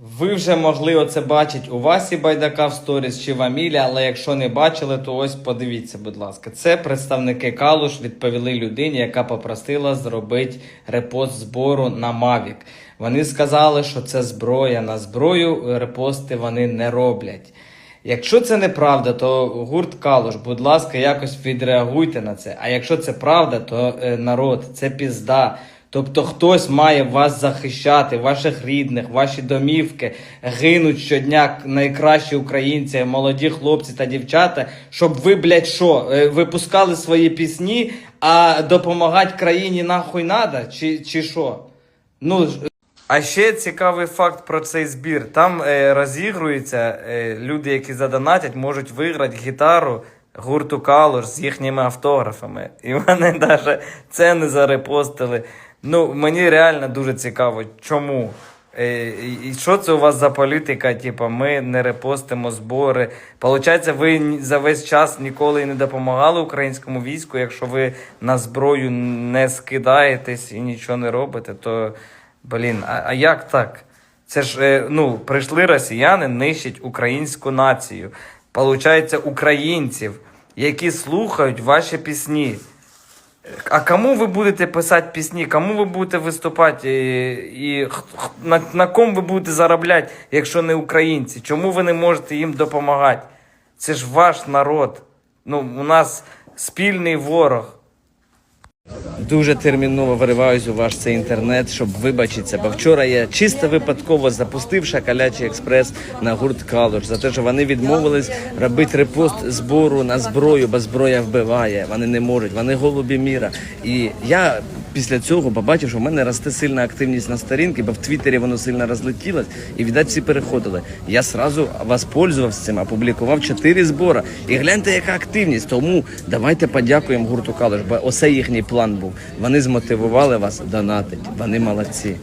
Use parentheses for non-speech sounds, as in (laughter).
Ви вже могли оце бачити у Васі Байдака в сторіс чи в Амілі, але якщо не бачили, то ось подивіться, будь ласка. Це представники Калуш відповіли людині, яка попросила зробити репост збору на Мавік. Вони сказали, що це зброя на зброю, репости вони не роблять. Якщо це неправда, то гурт Калуш, будь ласка, якось відреагуйте на це. А якщо це правда, то е, народ, це пізда. Тобто хтось має вас захищати, ваших рідних, ваші домівки, гинуть щодня найкращі українці, молоді хлопці та дівчата, щоб ви, блядь, що, е, випускали свої пісні, а допомагати країні нахуй надо? Чи, чи що? Ну, а ще цікавий факт про цей збір. Там е, розігрується, е, люди, які задонатять, можуть виграти гітару гурту Калуш з їхніми автографами. І вони (laughs) навіть це не зарепостили. Ну, мені реально дуже цікаво, чому. Е, і- що це у вас за політика? Типа, ми не репостимо збори. Получається, ви за весь час ніколи не допомагали українському війську. Якщо ви на зброю не скидаєтесь і нічого не робите, то блін, а, а як так? Це ж е, ну, прийшли росіяни нищать українську націю. Получається, українців, які слухають ваші пісні. А кому ви будете писати пісні? Кому ви будете виступати? І, і на, на ком ви будете заробляти, якщо не українці? Чому ви не можете їм допомагати? Це ж ваш народ. Ну, у нас спільний ворог. Дуже терміново вириваюсь у ваш цей інтернет, щоб вибачитися. Бо вчора я чисто випадково запустив Шакалячий експрес на гурт Калуш за те, що вони відмовились робити репост збору на зброю, бо зброя вбиває. Вони не можуть, вони голубі міра. І я після цього побачив, що в мене росте сильна активність на сторінці, бо в Твіттері воно сильно розлетілось, і віддать всі переходили. Я сразу воспользувався цим, опублікував чотири збори. І гляньте, яка активність. Тому давайте подякуємо гурту Калуш, бо оце їхній план був. Вони змотивували вас донатити. Вони молодці.